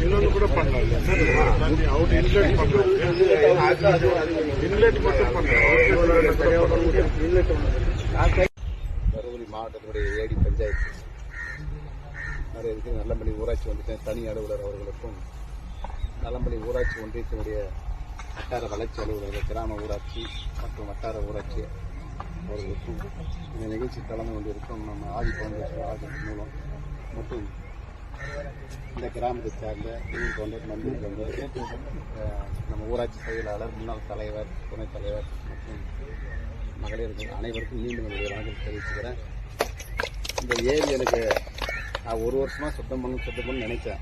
இன்னொன்று கூட பண்ணலாம் அவர் இன்லெட் பண்றாரு இன்லெட் மட்டும் தருமபுரி மாவட்டத்தினுடைய ஏடி பஞ்சாயத்து. நிறைய இருக்கு நல்லம்பள்ளி ஊராட்சி ஒன்றியத்தின் தனி அலுவலர் அவர்களுக்கும். நல்லம்பள்ளி ஊராட்சி ஒன்றியத்தினுடைய வட்டார வளர்ச்சி அலுவலர்கள் கிராம ஊராட்சி மற்றும் வட்டார ஊராட்சி அவர்களுக்கும் இந்த நிகழ்ச்சி கலந்து கொண்டிருக்கும் நம்ம ஆதி பவுண்டேஷன் ஆகிய மூலம் மற்றும் இந்த கிராமத்தை சார்ந்த ஊர் பவுண்டர் மந்திரி பவுண்டர் நம்ம ஊராட்சி செயலாளர் முன்னாள் தலைவர் துணைத் தலைவர் மற்றும் மகளிர்கள் அனைவருக்கும் மீண்டும் என்னுடைய வணக்கம் தெரிவிச்சுக்கிறேன். இந்த ஏரி எனக்கு நான் ஒரு வருஷமா சுத்தம் பண்ணும் சுத்தம் பண்ணு நினைச்சேன்.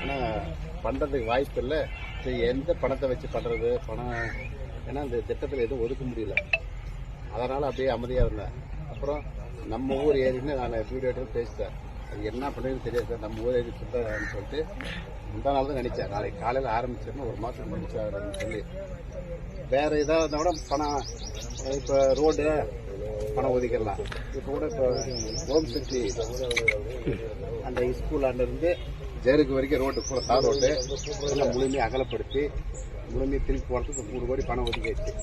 ஆனால் பண்ணுறதுக்கு வாய்ப்பு இல்லை. எந்த பணத்தை வச்சு பண்ணுறது பணம் ஏன்னா இந்த திட்டத்தில் எதுவும் ஒதுக்க முடியல. அதனால் அப்படியே அமைதியாக இருந்தேன். அப்புறம் நம்ம ஊர் ஏரின்னு நான் வீடியோ எடுத்து பேசிட்டேன். அது என்ன பண்ணுறதுன்னு தெரியாது சார். நம்ம ஊர் ஏரி சுத்தம்னு சொல்லிட்டு முந்தா நாள் தான் நினச்சேன். நாளைக்கு காலையில் ஆரம்பிச்சிருந்தா ஒரு மாதம் முடிச்சாருன்னு சொல்லி. வேற இதாக இருந்தால் கூட பணம் இப்போ ரோடு பணம் ஒதுக்கிடலாம். இப்போ கூட இப்போ ஹோம் சக்தி அந்த ஸ்கூல் இருந்து ஜெருக்கு வரைக்கும் ரோட்டு பூரா தார் ரோட்டு. எல்லாம் முழுமையாக அகலப்படுத்தி முழுமையாக திருப்பி போகிறதுக்கு மூணு கோடி பணம் ஒதுக்கி